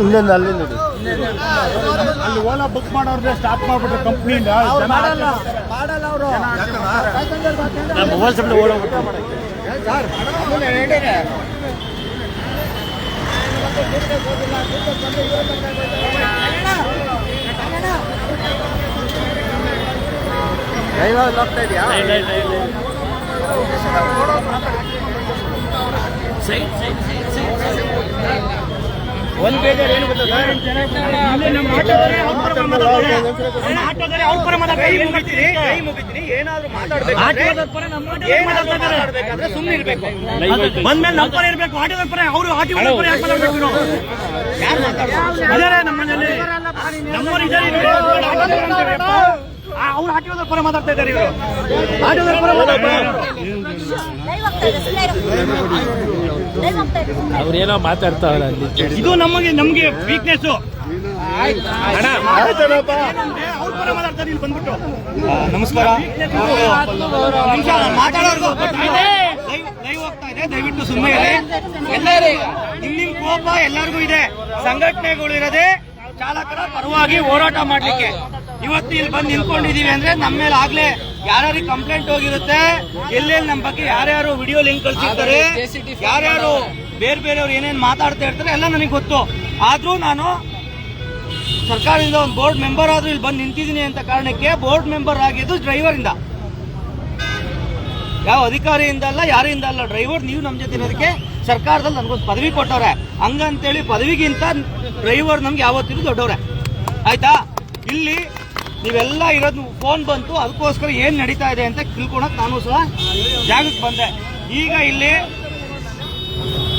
ಇನ್ನೊಂದು ಅಲ್ಲಿಂದ ಇದೆ. ಅಲ್ಲಿ ಓಲಾ ಬುಕ್ ಮಾಡೋರ್ಗೆ ಸ್ಟಾಪ್ ಮಾಡ್ಬಿಟ್ರೆ ಕಂಪ್ನಿಯಿಂದ ಅವರು ಮೊಬೈಲ್ ಸಮೇತ ಓಡೋಗ್ಬಿಟ್ಟು ಡ್ರೈವರ್ ಹೋಗ್ತಾ ಇದೆಯಾ ಒಂದ್ ಬೇಜಾರು ಏನು ಗೊತ್ತಾ ನಮ್ಮ ಆಟೋದವ್ರೆ ಅವ್ರ ಪರ. ಏನ್ ಮುಗಿತೀನಿ? ಕೈ ಮುಗಿತೀನಿ. ಏನಾದ್ರೂ ಮಾತಾಡ್ಬೇಕು ಏನಾದ್ರು ಮಾತಾಡ್ಬೇಕಾದ್ರೆ ಸುಮ್ನೆ ಇರ್ಬೇಕು. ಬಂದ್ಮೇಲೆ ನಮ್ಮ ಪರ ಇರ್ಬೇಕು ಆಟೋದ ಪರ ಅವರು ಆಟೋ ಪರ ಯಾಕೆ ಮಾತಾಡ್ಬೇಕು? ಯಾರು ಮಾತಾಡ್ತಾರೆ ಇದಾರೆ ನಮ್ಮ ಮನೇಲಿ ನಮ್ಮವ್ರು ಇದಾರೆ ಅವ್ರು ಆಟೋದ ಪರ ಮಾತಾಡ್ತಾ ಇದ್ದಾರೆ ಇವರು. ಆಟೋದ ಪರ ಮಾತಾಡ್ತಾರೆ ಅವ್ರೇನೋ ಮಾತಾಡ್ತಾವ್ರ ಅಲ್ಲಿ ಇದು ನಮಗೆ ನಮ್ಗೆ ವೀಕ್ನೆಸ್ ಆಯ್ತೇನಪ್ಪ ಅವ್ರ ಪರ ಮಾತಾಡ್ತಾರೆ ಇಲ್ಲಿ ಬಂದ್ಬಿಟ್ಟು. ನಮಸ್ಕಾರ. ಲೈವ್ ಹೋಗ್ತಾ ಇದೆ ದಯವಿಟ್ಟು ಸುಮ್ಮನೆ ಎಲ್ಲರೂ ನಿಮ್ ನಿಮ್ ಕೋಪ ಎಲ್ಲರಿಗೂ ಇದೆ. ಸಂಘಟನೆಗಳು ಇರದೆ ಚಾಲಕರ ಪರವಾಗಿ ಹೋರಾಟ ಮಾಡ್ಲಿಕ್ಕೆ. ಇವತ್ತು ಇಲ್ಲಿ ಬಂದು ನಿಂತ್ಕೊಂಡಿದೀವಿ ಅಂದ್ರೆ ನಮ್ಮ ಮೇಲೆ ಆಗ್ಲೇ ಯಾರ್ಯಾರಿಗೆ ಕಂಪ್ಲೇಂಟ್ ಹೋಗಿರುತ್ತೆ ಎಲ್ಲೆಲ್ಲಿ ನಮ್ಮ ಬಗ್ಗೆ ಯಾರ್ಯಾರು ವಿಡಿಯೋ ಲಿಂಕ್ ಕಳ್ಸಿರ್ತಾರೆ ಯಾರ್ಯಾರು ಬೇರೆ ಬೇರೆಯವ್ರು ಏನೇನು ಮಾತಾಡ್ತಾ ಇರ್ತಾರೆ ಎಲ್ಲ ನನಗೆ ಗೊತ್ತು. ಆದ್ರೂ ನಾನು ಸರ್ಕಾರದಿಂದ ಒಂದು ಬೋರ್ಡ್ ಮೆಂಬರ್ ಆದ್ರೂ ಇಲ್ಲಿ ಬಂದು ನಿಂತಿದ್ದೀನಿ ಅಂತ ಕಾರಣಕ್ಕೆ ಬೋರ್ಡ್ ಮೆಂಬರ್ ಆಗಿದ್ದು ಡ್ರೈವರ್ ಇಂದ. ಯಾವ ಅಧಿಕಾರಿಯಿಂದ ಅಲ್ಲ ಯಾರಿಂದ ಅಲ್ಲ ಡ್ರೈವರ್ ನೀವು ನಮ್ಮ ಜೊತೆ ಇರೋದಕ್ಕೆ ಸರ್ಕಾರದಲ್ಲಿ ನನಗೊಂದು ಪದವಿ ಕೊಟ್ಟವ್ರೆ. ಹಂಗಂತೇಳಿ ಪದವಿಗಿಂತ ಡ್ರೈವರ್ ನಮ್ಗೆ ಯಾವತ್ತಿನೂ ದೊಡ್ಡವ್ರೆ. ಆಯ್ತಾ? ಇಲ್ಲಿ ನೀವೆಲ್ಲ ಇರೋದು ಫೋನ್ ಬಂತು ಅದಕ್ಕೋಸ್ಕರ ಏನ್ ನಡೀತಾ ಇದೆ ಅಂತ ತಿಳ್ಕೊಳಕ್ ನಾನು ಸಹ ಜಾಗಕ್ಕೆ ಬಂದೆ. ಈಗ ಇಲ್ಲಿ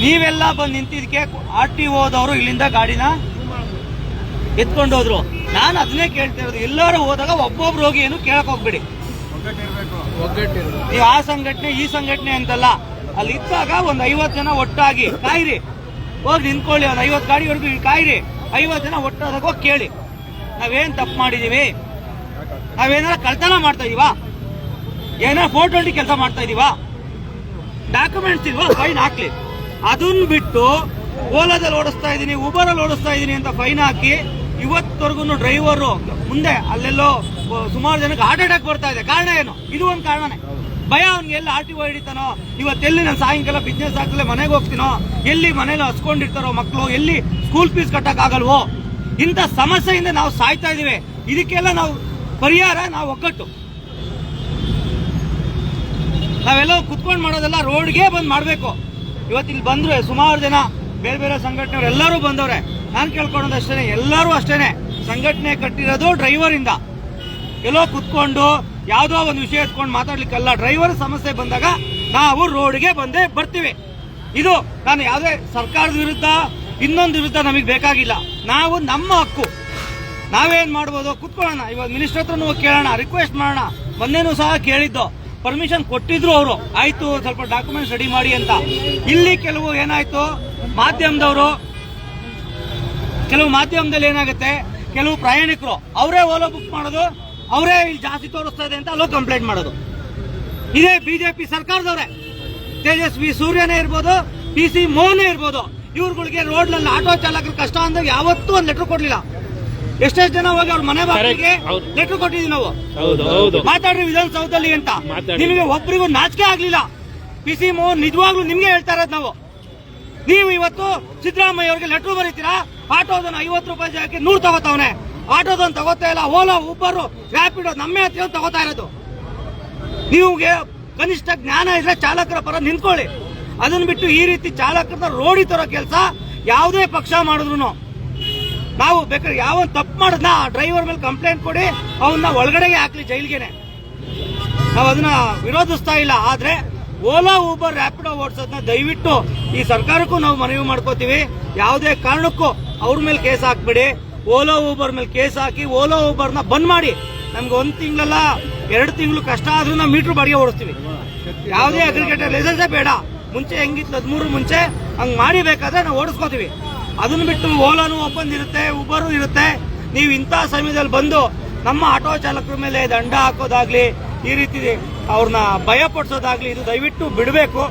ನೀವೆಲ್ಲ ಬಂದು ನಿಂತಿದ್ದಕ್ಕೆ ಆರ್ ಟಿ ಓದವರು ಇಲ್ಲಿಂದ ಗಾಡಿನ ಎತ್ಕೊಂಡು ಹೋದ್ರು ನಾನು ಅದನ್ನೇ ಕೇಳ್ತಾ ಇರೋದು. ಎಲ್ಲರೂ ಹೋದಾಗ ಒಬ್ಬೊಬ್ರು ಹೋಗಿ ಏನು ಕೇಳಕ್ ಹೋಗ್ಬೇಡಿ. ನೀವು ಆ ಸಂಘಟನೆ ಈ ಸಂಘಟನೆ ಅಂತಲ್ಲ ಅಲ್ಲಿ ಇದ್ದಾಗ ಒಂದ್ ಐವತ್ ಜನ ಒಟ್ಟಾಗಿ ಕಾಯಿರಿ. ಹೋಗಿ ನಿಂತ್ಕೊಳ್ಳಿ ಒಂದ್ ಐವತ್ ಗಾಡಿವರೆಗೂ ಕಾಯಿರಿ. ಐವತ್ ಜನ ಒಟ್ಟಾದಾಗ ಹೋಗಿ ಕೇಳಿ. ನಾವೇನ್ ತಪ್ಪು ಮಾಡಿದೀವಿ? ನಾವೇನಾರ ಕಳ್ತನ ಮಾಡ್ತಾ ಇದೀವಾ? ಏನಾರ ಫೋಟೋ ಕೆಲಸ ಮಾಡ್ತಾ ಇದೀವಾ? ಡಾಕ್ಯುಮೆಂಟ್ಸ್ ಇಲ್ವಾ? ಫೈನ್ ಹಾಕ್ಲಿ. ಅದನ್ನ ಬಿಟ್ಟು ಓಲಾದಲ್ಲಿ ಓಡಿಸ್ತಾ ಇದೀನಿ ಉಬರಲ್ಲಿ ಓಡಿಸ್ತಾ ಇದೀನಿ ಅಂತ ಫೈನ್ ಹಾಕಿ ಇವತ್ತವರೆಗೂ ಡ್ರೈವರು ಮುಂದೆ ಅಲ್ಲೆಲ್ಲೋ ಸುಮಾರು ಜನಕ್ಕೆ ಹಾರ್ಟ್ ಅಟ್ಯಾಕ್ ಬರ್ತಾ ಇದೆ. ಕಾರಣ ಏನು? ಇದು ಒಂದು ಕಾರಣನೇ. ಭಯ ಅವ್ನಿಗೆ ಎಲ್ಲಿ ಆರ್ ಟಿ ಓ ಹಿಡಿತಾನೋ? ಇವತ್ತೆಲ್ಲಿ ನಾನು ಸಾಯಂಕಾಲ ಬಿಸ್ನೆಸ್ ಆಗ್ತಲೇ ಮನೆಗೆ ಹೋಗ್ತೀನೋ? ಎಲ್ಲಿ ಮನೇಲಿ ಹಸ್ಕೊಂಡಿರ್ತಾರೋ ಮಕ್ಕಳು ಎಲ್ಲಿ ಸ್ಕೂಲ್ ಫೀಸ್ ಕಟ್ಟಕ್ ಆಗಲ್ವೋ ಇಂಥ ಸಮಸ್ಯೆಯಿಂದ ನಾವು ಸಾಯ್ತಾ ಇದೀವಿ. ಇದಕ್ಕೆಲ್ಲ ನಾವು ಪರಿಹಾರ ನಾವು ಒಕ್ಕಟ್ಟು ನಾವೆಲ್ಲ ಕುತ್ಕೊಂಡು ಮಾಡೋದೆಲ್ಲ ರೋಡ್ಗೆ ಬಂದು ಮಾಡಬೇಕು. ಇವತ್ತು ಇಲ್ಲಿ ಬಂದ್ರು ಸುಮಾರು ಜನ, ಬೇರೆ ಬೇರೆ ಸಂಘಟನೆಯವರು ಎಲ್ಲರೂ ಬಂದವ್ರೆ. ನಾನು ಕೇಳ್ಕೊಳೋದು ಅಷ್ಟೇ ಎಲ್ಲರೂ ಅಷ್ಟೇನೆ. ಸಂಘಟನೆ ಕಟ್ಟಿರೋದು ಡ್ರೈವರ್ ಇಂದ. ಎಲ್ಲೋ ಕುತ್ಕೊಂಡು ಯಾವುದೋ ಒಂದು ವಿಷಯ ಎತ್ಕೊಂಡು ಮಾತಾಡ್ಲಿಕ್ಕಲ್ಲ ಡ್ರೈವರ್ ಸಮಸ್ಯೆ ಬಂದಾಗ ನಾವು ರೋಡ್ಗೆ ಬಂದೇ ಬರ್ತೀವಿ. ಇದು ನಾನು ಯಾವುದೇ ಸರ್ಕಾರದ ವಿರುದ್ಧ, ಇನ್ನೊಂದು ವಿರುದ್ಧ ನಮಗೆ ಬೇಕಾಗಿಲ್ಲ. ನಾವು ನಮ್ಮ ಹಕ್ಕು. ನಾವೇನ್ ಮಾಡ್ಬೋದು? ಕುತ್ಕೊಳ್ಳೋಣ. ಇವಾಗ ಮಿನಿಸ್ಟರ್ ಹತ್ರನೂ ಕೇಳೋಣ ರಿಕ್ವೆಸ್ಟ್ ಮಾಡೋಣ. ಮೊನ್ನೆನೂ ಸಹ ಕೇಳಿದ್ದು. ಪರ್ಮಿಷನ್ ಕೊಟ್ಟಿದ್ರು ಅವರು. ಆಯ್ತು, ಸ್ವಲ್ಪ ಡಾಕ್ಯುಮೆಂಟ್ಸ್ ರೆಡಿ ಮಾಡಿ ಅಂತ. ಇಲ್ಲಿ ಕೆಲವು ಏನಾಯ್ತು? ಮಾಧ್ಯಮದವರು, ಕೆಲವು ಮಾಧ್ಯಮದಲ್ಲಿ ಏನಾಗುತ್ತೆ? ಕೆಲವು ಪ್ರಯಾಣಿಕರು, ಅವರೇ ಓಲೋ ಬುಕ್ ಮಾಡೋದು, ಅವರೇ ಇಲ್ಲಿ ಜಾಸ್ತಿ ತೋರಿಸ್ತಾ ಇದೆ ಅಂತ ಅಲ್ಲೋ ಕಂಪ್ಲೇಂಟ್ ಮಾಡೋದು. ಇದೇ ಬಿಜೆಪಿ ಸರ್ಕಾರದವರೇ. ತೇಜಸ್ವಿ ಸೂರ್ಯನೇ ಇರ್ಬೋದು ಪಿ ಸಿ ಮೋಹನೇ ಇರ್ಬೋದು. ಇವ್ರುಗಳಿಗೆ ರೋಡ್ನಲ್ಲಿ ಆಟೋ ಚಾಲಕರು ಕಷ್ಟ ಅಂದಾಗ ಯಾವತ್ತೂ ಒಂದು ಲೆಟರ್ ಕೊಡ್ಲಿಲ್ಲ. ಎಷ್ಟೆಷ್ಟು ಜನ ಹೋಗಿ ಅವ್ರ ಮನೆ ಬಾಗಿಲಿಗೆ. ಲೆಟರ್ ಕೊಟ್ಟಿದ್ವಿ ನಾವು. ಮಾತಾಡ್ರಿ ವಿಧಾನಸೌಧದಲ್ಲಿ ಅಂತ. ನಿಮಗೆ ಒಬ್ಬರಿಗೂ ನಾಚಿಕೆ ಆಗ್ಲಿಲ್ಲ. ಪಿ ಸಿ ಮೋಹನ್ ನಿಜವಾಗ್ಲೂ ನಿಮ್ಗೆ ಹೇಳ್ತಾ ಇರೋದು ನಾವು. ನೀವು ಇವತ್ತು ಸಿದ್ದರಾಮಯ್ಯ ಅವರಿಗೆ ಲೆಟರ್ ಬರೀತೀರಾ? ಆಟೋದನ್ನ ಐವತ್ತು ರೂಪಾಯಿ ಜಾಗಕ್ಕೆ ನೂರು ತಗೋತಾವನೆ. ಆಟೋದನ್ನ ತಗೋತಾ ಇಲ್ಲ. ಓಲಾ ಉಬ್ಬರು ರ್ಯಾಪಿಡ್ ನಮ್ಮೇ ಹತ್ತಿರ ತಗೋತಾ ಇರೋದು. ನಿಮಗೆ ಕನಿಷ್ಠ ಜ್ಞಾನ ಇದ್ರೆ ಚಾಲಕರ ಪರ ನಿಂತ್ಕೊಳ್ಳಿ. ಅದನ್ನ ಬಿಟ್ಟು ಈ ರೀತಿ ಚಾಲಕರನ್ನ ರೋಡಿ ತರೋ ಕೆಲಸ ಯಾವುದೇ ಪಕ್ಷ ಮಾಡಿದ್ರು ನಾವು ಬೇಕಾದ್ರೆ ಯಾವ ತಪ್ಪು ಮಾಡಿದ್ನ ಡ್ರೈವರ್ ಮೇಲೆ ಕಂಪ್ಲೇಂಟ್ ಕೊಡಿ ಅವನ್ನ ಒಳಗಡೆಗೆ ಹಾಕ್ಲಿ ಜೈಲ್ಗೆನೆ. ನಾವು ಅದನ್ನ ವಿರೋಧಿಸ್ತಾ ಇಲ್ಲ, ಆದ್ರೆ ಓಲಾ, ಊಬರ್ ರ್ಯಾಪಿಡೋ ಓಡಿಸೋದನ್ನ ದಯವಿಟ್ಟು ಈ ಸರ್ಕಾರಕ್ಕೂ ನಾವು ಮನವಿ ಮಾಡ್ಕೋತೀವಿ. ಯಾವುದೇ ಕಾರಣಕ್ಕೂ ಅವ್ರ ಮೇಲೆ ಕೇಸ್ ಹಾಕ್ಬೇಡಿ, ಓಲಾ, ಊಬರ್ ಮೇಲೆ ಕೇಸ್ ಹಾಕಿ, ಓಲಾ, ಊಬರ್ನ ಬಂದ್ ಮಾಡಿ. ನಮ್ಗೆ ಒಂದ್ ತಿಂಗಳಲ್ಲ ಎರಡು ತಿಂಗಳು ಕಷ್ಟ ಆದ್ರೂ ನಾವು ಮೀಟರ್ ಬಾಡಿಗೆ ಓಡಿಸ್ತೀವಿ. ಯಾವುದೇ ಅಗ್ರಿಗೇಟರ್ ಲೈಸೆನ್ಸೇ ಬೇಡ. ಮುಂಚೆ ಹೆಂಗಿತ್ತು ಹದಿಮೂರು ಮುಂಚೆ ಹಂಗೆ ಮಾಡಿ ಬೇಕಾದ್ರೆ ನಾವು ಓಡಿಸ್ಕೋತೀವಿ. ಅದನ್ನ ಬಿಟ್ಟು ಓಲಾನು ಓಪನ್ ಇರುತ್ತೆ ಉಬರು ಇರುತ್ತೆ. ನೀವು ಇಂಥ ಸಮಯದಲ್ಲಿ ಬಂದು ನಮ್ಮ ಆಟೋ ಚಾಲಕರ ಮೇಲೆ ದಂಡ ಹಾಕೋದಾಗ್ಲಿ, ಈ ರೀತಿ ಅವ್ರನ್ನ ಭಯ ಪಡಿಸೋದಾಗ್ಲಿ ಇದು ದಯವಿಟ್ಟು ಬಿಡಬೇಕು.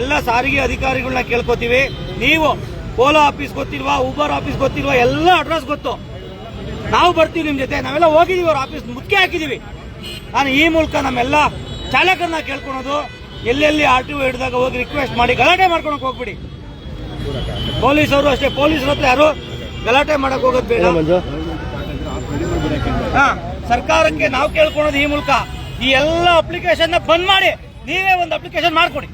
ಎಲ್ಲ ಸಾರಿಗೆ ಅಧಿಕಾರಿಗಳನ್ನ ಕೇಳ್ಕೊತೀವಿ. ನೀವು ಓಲಾ ಆಫೀಸ್ ಗೊತ್ತಿಲ್ವಾ ಉಬರ್ ಆಫೀಸ್ ಗೊತ್ತಿಲ್ವಾ, ಎಲ್ಲ ಅಡ್ರೆಸ್ ಗೊತ್ತು. ನಾವು ಬರ್ತೀವಿ ನಿಮ್ ಜೊತೆ. ನಾವೆಲ್ಲ ಹೋಗಿದೀವಿ, ಅವ್ರ ಆಫೀಸ್ ಮುಖ್ಯ ಹಾಕಿದೀವಿ. ನಾನು ಈ ಮೂಲಕ ನಮ್ಮೆಲ್ಲ ಚಾಲಕರನ್ನ ಕೇಳ್ಕೊಳೋದು. ಎಲ್ಲೆಲ್ಲಿ ಆರ್ ಟಿ ಹಿಡಿದಾಗ ಹೋಗಿ ರಿಕ್ವೆಸ್ಟ್ ಮಾಡಿ ಗಲಾಟೆ ಮಾಡ್ಕೊಳಕ್ ಹೋಗ್ಬಿಡಿ. ಪೊಲೀಸರು ಅಷ್ಟೇ ಪೊಲೀಸರ ಹತ್ರ ಯಾರು ಗಲಾಟೆ ಮಾಡಕ್ ಹೋಗೋದು ಬೇಡ. ಹಾ, ಸರ್ಕಾರಕ್ಕೆ ನಾವು ಕೇಳ್ಕೊಳೋದು ಈ ಮೂಲಕ. ಈ ಎಲ್ಲ ಅಪ್ಲಿಕೇಶನ್ ಬಂದ್ ಮಾಡಿ ನೀವೇ ಒಂದು ಅಪ್ಲಿಕೇಶನ್ ಮಾಡ್ಕೊಡಿ.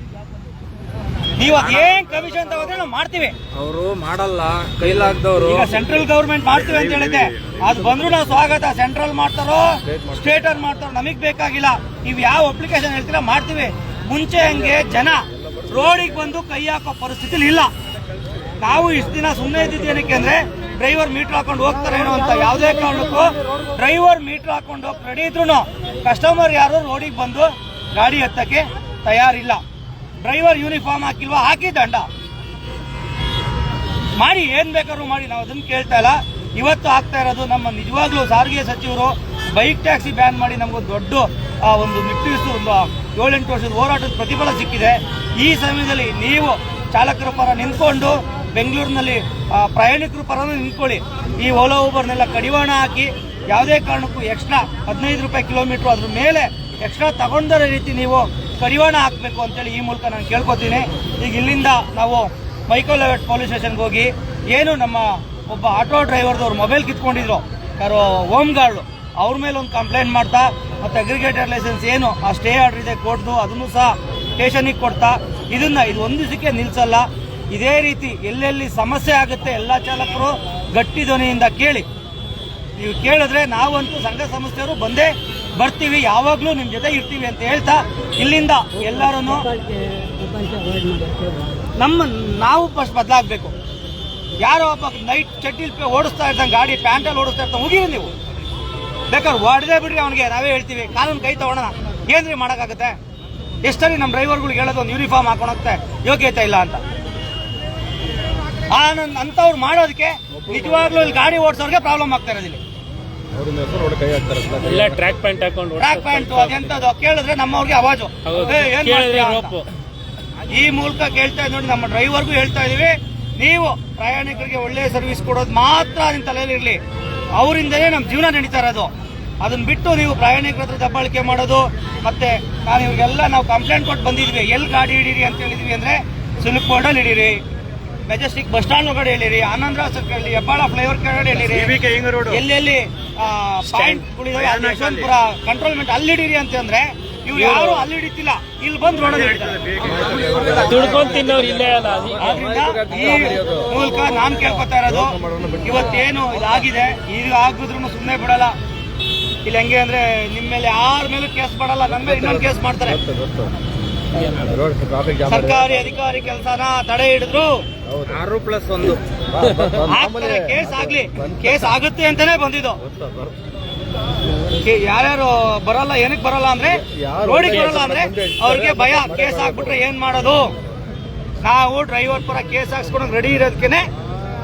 ನೀವು ಏನ್ ಕಮಿಷನ್ ತಗೋದ್ರೆ ನಾವು ಮಾಡ್ತೀವಿ. ಅವರು ಮಾಡಲ್ಲ ಕೈಲಾಗ್ದವ್ರು. ಈಗ ಸೆಂಟ್ರಲ್ ಗೌರ್ಮೆಂಟ್ ಮಾಡ್ತೀವಿ ಅಂತ ಹೇಳಿದೆ ಅದು ಬಂದ್ರು ನಾವು ಸ್ವಾಗತ. ಸೆಂಟ್ರಲ್ ಮಾಡ್ತಾರೋ ಸ್ಟೇಟ್ ಅವ್ರು ಮಾಡ್ತಾರೋ ನಮಗ್ ಬೇಕಾಗಿಲ್ಲ. ನೀವು ಯಾವ ಅಪ್ಲಿಕೇಶನ್ ಹೇಳ್ತೀರಾ ಮಾಡ್ತೀವಿ. ಮುಂಚೆ ಹಂಗೆ ಜನ ರೋಡಿಗೆ ಬಂದು ಕೈ ಹಾಕೋ ಪರಿಸ್ಥಿತಿ ಇಲ್ಲ. ನಾವು ಇಷ್ಟು ದಿನ ಸುಮ್ಮನೆ ಇದ್ದಿದ್ದು ಏನಕ್ಕೆ ಅಂದ್ರೆ ಡ್ರೈವರ್ ಮೀಟರ್ ಹಾಕೊಂಡು ಹೋಗ್ತಾರೇನೋ ಅಂತ. ಯಾವುದೇ ಕಾರಣಕ್ಕೂ ಡ್ರೈವರ್ ಮೀಟರ್ ಹಾಕೊಂಡು ಹೋಗಿ ರೆಡಿ ಇದ್ರು ಕಸ್ಟಮರ್ ಯಾರು ರೋಡಿಗೆ ಬಂದು ಗಾಡಿ ಹತ್ತಕ್ಕೆ ತಯಾರಿಲ್ಲ. Driver uniform ಹಾಕಿಲ್ವಾ? ಹಾಕಿ ದಂಡ. ಮಾಡಿ ಏನ್ ಬೇಕಾದ್ರೂ ಮಾಡಿ ನಾವು ಅದನ್ನ ಕೇಳ್ತಾ ಇಲ್ಲ. ಇವತ್ತು ಆಗ್ತಾ ಇರೋದು ನಮ್ಮ ನಿಜವಾಗ್ಲೂ ಸಾರಿಗೆ ಸಚಿವರು ಬೈಕ್ ಟ್ಯಾಕ್ಸಿ ಬ್ಯಾನ್ ಮಾಡಿ ನಮಗೊಂದು ದೊಡ್ಡ ಆ, ಒಂದು ನಿಟ್ಟಿಸು ಒಂದು ಏಳೆಂಟು ವರ್ಷದ ಹೋರಾಟದ ಪ್ರತಿಫಲ ಸಿಕ್ಕಿದೆ. ಈ ಸಮಯದಲ್ಲಿ ನೀವು ಚಾಲಕರ ಪರ ನಿಂತ್ಕೊಂಡು ಬೆಂಗಳೂರಿನಲ್ಲಿ ಪ್ರಯಾಣಿಕರು ಪರವಾಗಿ ಪರ ನಿಂತ್ಕೊಳ್ಳಿ. ಈ ಓಲಾ ಊಬರ್ನೆಲ್ಲ ಕಡಿವಾಣ ಹಾಕಿ ಯಾವುದೇ ಕಾರಣಕ್ಕೂ ಎಕ್ಸ್ಟ್ರಾ ಹದಿನೈದು ರೂಪಾಯಿ ಕಿಲೋಮೀಟರ್ ಅದ್ರ ಮೇಲೆ ಎಕ್ಸ್ಟ್ರಾ ತಗೊಂಡರ ರೀತಿ ನೀವು ಕಡಿವಾಣ ಹಾಕಬೇಕು ಅಂತೇಳಿ ಈ ಮೂಲಕ ನಾನು ಕೇಳ್ಕೊತೀನಿ. ಈಗ ಇಲ್ಲಿಂದ ನಾವು ಮೈಕೋ ಲೆವೆಟ್ ಪೊಲೀಸ್ ಸ್ಟೇಷನ್ಗೆ ಹೋಗಿ ಏನು ನಮ್ಮ ಒಬ್ಬ ಆಟೋ ಡ್ರೈವರ್ದವ್ರು ಮೊಬೈಲ್ ಕಿತ್ಕೊಂಡಿದ್ರು. ಯಾರು ಹೋಮ್ ಗಾರ್ಡ್ ಅವ್ರ ಮೇಲೆ ಒಂದು ಕಂಪ್ಲೇಂಟ್ ಮಾಡ್ತಾ ಮತ್ತು ಅಗ್ರಿಗೇಟರ್ ಲೈಸೆನ್ಸ್ ಏನು, ಆ ಸ್ಟೇ ಆರ್ಡರ್ ಇದೆ, ಕೊಡ್ದು, ಅದನ್ನು ಸಹ ಸ್ಟೇಷನಿಗೆ ಕೊಡ್ತಾ. ಇದನ್ನು ಇದು ಒಂದು ದಿವಸಕ್ಕೆ ನಿಲ್ಸಲ್ಲ. ಇದೇ ರೀತಿ ಎಲ್ಲೆಲ್ಲಿ ಸಮಸ್ಯೆ ಆಗುತ್ತೆ ಎಲ್ಲ ಚಾಲಕರು ಗಟ್ಟಿ ಧ್ವನಿಯಿಂದ ಕೇಳಿ. ನೀವು ಕೇಳಿದ್ರೆ ನಾವಂತೂ ಸಂಘ ಸಂಸ್ಥೆಯವರು ಬಂದೇ ಬರ್ತೀವಿ, ಯಾವಾಗ್ಲೂ ನಿಮ್ ಜೊತೆ ಇರ್ತೀವಿ ಅಂತ ಹೇಳ್ತಾ ಇಲ್ಲಿಂದ ಎಲ್ಲರೂ ನಮ್ಮ ನಾವು ಫಸ್ಟ್ ಬದಲಾಗಬೇಕು. ಯಾರೋ ಒಬ್ಬ ನೈಟ್ ಪೇ ಓಡಿಸ್ತಾ ಇರ್ತಾನೆ ಗಾಡಿ ಪ್ಯಾಂಟಲ್ಲಿ ಓಡಿಸ್ತಾ ಇರ್ತಾನೆ ಹೋಗಿರಿ ನೀವು. ಬೇಕಾದ್ರೆ ಹೊಡೆದೇ ಬಿಡ್ರಿ ಅವನಿಗೆ, ನಾವೇ ಹೇಳ್ತೀವಿ, ಕಾನೂನು ಕೈ ತಗೊಳ್ಳೋಣ ಏನ್ರಿ ಮಾಡೋಕ್ಕಾಗುತ್ತೆ? ಎಷ್ಟರಿ ನಮ್ಮ ಡ್ರೈವರ್ಗಳಿಗೆ ಹೇಳೋದು, ಒಂದು ಯೂನಿಫಾರ್ಮ್ ಹಾಕೊಂಡೋಗ್ತೆ ಯೋಗ್ಯತೆ ಇಲ್ಲ ಅಂತ. ಆ ಅಂಥವ್ರು ಮಾಡೋದಕ್ಕೆ ನಿಜವಾಗ್ಲೂ ಇಲ್ಲಿ ಗಾಡಿ ಓಡಿಸೋರ್ಗೆ ಪ್ರಾಬ್ಲಮ್ ಆಗ್ತಾ ಇರೋದಿಲ್ಲ. ಟ್ರ್ಯಾಕ್ ಪ್ಯಾಂಟ್ ಹಾಕೊಂಡು ಟ್ರ್ಯಾಕ್ ಪ್ಯಾಂಟ್ ಅದೆಂತದ್ದು ಕೇಳಿದ್ರೆ ನಮ್ಮವ್ರಿಗೆ ಅವಾಜು. ಏ, ಏನ್ ಮಾಡ್ತೀರಾ ಅಂತ. ಈ ಮೂಲಕ ಕೇಳ್ತಾ ಇದ್ದೀವಿ ನೋಡಿ ನಮ್ಮ ಡ್ರೈವರ್ಗೂ ಹೇಳ್ತಾ ಇದೀವಿ. ನೀವು ಪ್ರಯಾಣಿಕರಿಗೆ ಒಳ್ಳೆ ಸರ್ವಿಸ್ ಕೊಡೋದು ಮಾತ್ರ ನಿಮ್ ತಲೆಯಲ್ಲಿ ಇರ್ಲಿ. ಅವರಿಂದಲೇ ನಮ್ಮ ಜೀವನ ನಡೀತಾ ಇರೋದು ಅದನ್ನ ಬಿಟ್ಟು ನೀವು ಪ್ರಯಾಣಿಕರ ಹತ್ರ ದಬ್ಬಾಳಿಕೆ ಮಾಡೋದು ಮತ್ತೆ ನಾನು ಇವ್ರಿಗೆಲ್ಲ ನಾವು ಕಂಪ್ಲೇಂಟ್ ಕೊಟ್ಟು ಬಂದಿದ್ವಿ. ಎಲ್ಲಿ ಗಾಡಿ ಹಿಡೀರಿ ಅಂತ ಹೇಳಿದ್ವಿ ಅಂದ್ರೆ ಸಿಲ್ಕ್ ಬೋರ್ಡಲ್ಲಿ ಹಿಡೀರಿ. ಮೆಜೆಸ್ಟಿಕ್ ಬಸ್ ಸ್ಟಾಂಡ್ ಕಡೆ ಹೇಳಿರಿ ಆನಂದ್ರ ಸರ್ಕಲ್ ಹೆಬ್ಬಾಳ ಫ್ಲೈಓವರ್ ಕಡೆ ಹೇಳಿರಿ ಎಲ್ಲೆಲ್ಲಿ ಯಶವಂತಪುರ ಕಂಟ್ರೋಲ್ಮೆಂಟ್ ಅಲ್ಲಿ ಹಿಡೀರಿ ಅಂತಂದ್ರೆ ಇವ್ರು ಯಾರು ಅಲ್ಲಿ ಹಿಡಿತಿಲ್ಲ ಇಲ್ಲಿ ಬಂದು ರೋಡಲ್ಲಿ ಹೇಳ್ತಾರೆ ದುಡ್ಕೊಂಡ್ ತಿನ್ನೋರು ಇಲ್ಲೇ ಅಲ್ಲ ಆದ್ರಿಂದ ಈ ಮೂಲಕ ನಾನ್ ಕೇಳ್ಕೊತಾ ಇರೋದು ಇವತ್ತೇನು ಇದಾಗಿದೆ? ಈಗ ಆಗಿದ್ರು ಸುಮ್ಮನೆ ಬಿಡಲ್ಲ. ಇಲ್ಲಿ ಹೆಂಗೆ ಅಂದ್ರೆ ನಿಮ್ ಮೇಲೆ ಯಾರ ಮೇಲೂ ಕೇಸ್ ಮಾಡಲ್ಲ ನನ್ನ ಮೇಲೆ ಇನ್ನೊಂದು ಕೇಸ್ ಮಾಡ್ತಾರೆ. ಸರ್ಕಾರಿ ಅಧಿಕಾರಿ ಕೆಲಸನ ತಡೆ ಹಿಡಿದ್ರು. ಆರು ಪ್ಲಸ್ ಒಂದು. ಕೇಸ್ ಆಗ್ಲಿ. ಕೇಸ್ ಆಗುತ್ತೆ ಅಂತಾನೆ ಬಂದಿದ್ದು. ಯಾರ್ಯಾರು ಬರಲ್ಲ ಏನಕ್ಕೆ ಬರಲ್ಲ ಅಂದ್ರೆ ರೋಡಿಗೆ ಬರಲ್ಲ ಅಂದ್ರೆ ಅವ್ರಿಗೆ ಭಯ. ಕೇಸ್ ಹಾಕ್ಬಿಟ್ರೆ ಏನ್ ಮಾಡೋದು? ನಾವು ಡ್ರೈವರ್ ಪರ ಕೇಸ್ ಹಾಕ್ಸ್ಕೊಳಕ್ ರೆಡಿ ಇರೋದಕ್ಕೆ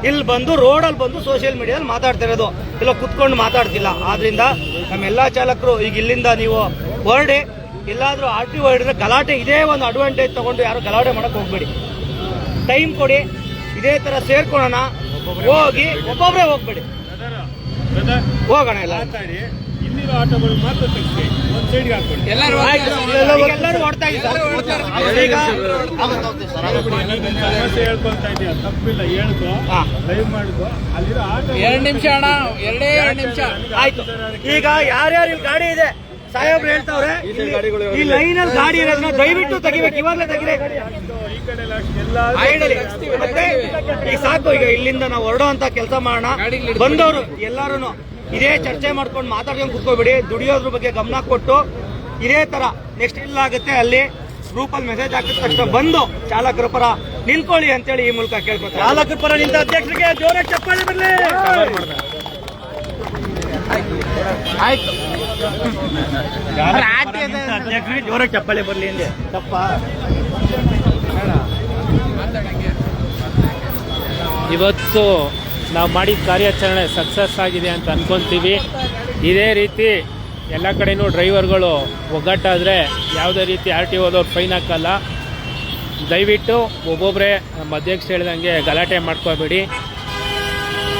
ಇಲ್ಲಿ ಬಂದು ರೋಡಲ್ಲಿ ಬಂದು ಸೋಷಿಯಲ್ ಮೀಡಿಯಾದಲ್ಲಿ ಮಾತಾಡ್ತಿರೋದು ಇಲ್ಲ ಕುತ್ಕೊಂಡು ಮಾತಾಡ್ತಿಲ್ಲ. ಆದ್ರಿಂದ ನಮ್ಮೆಲ್ಲ ಚಾಲಕರು ಈಗ ಇಲ್ಲಿಂದ ನೀವು ಹೊರಡಿ ಎಲ್ಲಾದ್ರೂ ಆರ್ ಟಿ ಹೊರಡಿದ್ರೆ ಗಲಾಟೆ ಇದೇ ಒಂದು ಅಡ್ವಾಂಟೇಜ್ ತಗೊಂಡು ಯಾರು ಗಲಾಟೆ ಮಾಡಕ್ ಹೋಗ್ಬೇಡಿ. ಟೈಮ್ ಕೊಡಿ ಇದೇ ತರ ಸೇರ್ಕೊಳ್ಳೋಣ. ಹೋಗಿ ಒಬ್ಬೊಬ್ರೆ ಹೋಗ್ಬೇಡಿ. ಹೋಗೋಣ ಎಲ್ಲ ಇಲ್ಲಿರೋ ಆಟೋಗಳು ಮಾತ್ರ ತೆಗ್ಸಿ ಒಂದ್ ಸೈಡ್ಗೆ ಹಾಕೊಳ್ಳಿ ಆಯ್ತು, ಈಗ ಎಲ್ಲರೂ ಓಡ್ತಾ ಇದ್ದಾರೆ. ಈಗ ನೀನ್ ಸಮಸ್ಯೆ ಹೇಳ್ಕೊಂತ ಇದೀಯ. ತಪ್ಪಿಲ್ಲ ಹೇಳ್ಕೊ. ಹಾ. ಲೈವ್ ಮಾಡ್ಕೊ. ಅಲ್ಲಿರೋ ಆಟೋ ಎರಡು ನಿಮಿಷ ಅಣ್ಣ ಎರಡೇ ಎರಡು ನಿಮಿಷ. ಆಯ್ತು. ಈಗ ಯಾರ್ಯಾರು ಇಲ್ಲಿ ಗಾಡಿ ಇದೆ? ಸಾಹೇಬ್ರು ಹೇಳ್ತಾವ್ರೆ ಈ ಲೈನ್ ಅಲ್ಲಿ ಗಾಡಿ ಇರೋದನ್ನ ದಯವಿಟ್ಟು ತೆಗಿಬೇಕು. ಇವಾಗಲೇ ತೆಗಿರಿ ಈಗ ಸಾಕು ಈಗ ಇಲ್ಲಿಂದ ನಾವು ಹೊರಡೋ ಅಂತ ಕೆಲಸ ಮಾಡೋಣ. ಬಂದವರು ಎಲ್ಲಾರು ಇದೇ ಚರ್ಚೆ ಮಾಡ್ಕೊಂಡು ಮಾತಾಡ್ಕೊಂಡು ಕುತ್ಕೋಬೇಡಿ. ದುಡಿಯೋದ್ರ ಬಗ್ಗೆ ಗಮನ ಕೊಟ್ಟು ಇದೇ ತರ ನೆಕ್ಸ್ಟ್ ಇಲ್ಲಾಗುತ್ತೆ ಅಲ್ಲಿ ಗ್ರೂಪ್ ಅಲ್ಲಿ ಮೆಸೇಜ್ ಹಾಕಿದ ತಕ್ಷಣ ಬಂದು ಚಾಲಕರ ಪರ ನಿಲ್ಕೊಳ್ಳಿ ಅಂತೇಳಿ ಈ ಮೂಲಕ ಕೇಳ್ಕೊತಾರೆ ಚಾಲಕರ ಪರ ನಿಂತ ಅಧ್ಯಕ್ಷರಿಗೆ ಜೋರಾಗಿ ಚಪ್ಪಾಳೆ ಬರಲಿ. ಆಯ್ತು. ಅಧ್ಯಕ್ಷರಿಗೆ ಜೋರಾಗಿ ಚಪ್ಪಾಳೆ ಬರಲಿ ಅಂದೆ. ತಪ್ಪ? ಇವತ್ತು ನಾವು ಮಾಡಿದ ಕಾರ್ಯಾಚರಣೆ ಸಕ್ಸಸ್ ಆಗಿದೆ ಅಂತ ಅನ್ಕೊಂತೀವಿ. ಇದೇ ರೀತಿ ಎಲ್ಲ ಕಡೆಯೂ ಡ್ರೈವರ್ಗಳು ಒಗ್ಗಟ್ಟಾದರೆ ಯಾವುದೇ ರೀತಿ ಆರ್ ಟಿ ಓದವ್ರು ಫೈನ್ ಹಾಕಲ್ಲ. ದಯವಿಟ್ಟು ಒಬ್ಬೊಬ್ಬರೇ ನಮ್ಮ ಅಧ್ಯಕ್ಷ ಹೇಳ್ದಂಗೆ ಗಲಾಟೆ ಮಾಡ್ಕೋಬೇಡಿ.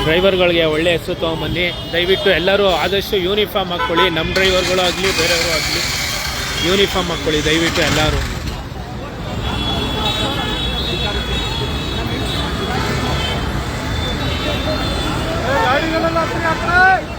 ಡ್ರೈವರ್ಗಳಿಗೆ ಒಳ್ಳೆ ಹೆಸರು ತೊಗೊಂಬನ್ನಿ. ದಯವಿಟ್ಟು ಎಲ್ಲರೂ ಆದಷ್ಟು ಯೂನಿಫಾರ್ಮ್ ಹಾಕ್ಕೊಳ್ಳಿ ನಮ್ಮ ಡ್ರೈವರ್ಗಳು ಆಗಲಿ ಬೇರೆಯವರು ಆಗಲಿ ಯೂನಿಫಾರ್ಮ್ ಹಾಕ್ಕೊಳ್ಳಿ ದಯವಿಟ್ಟು ಎಲ್ಲರೂ. ठाकरे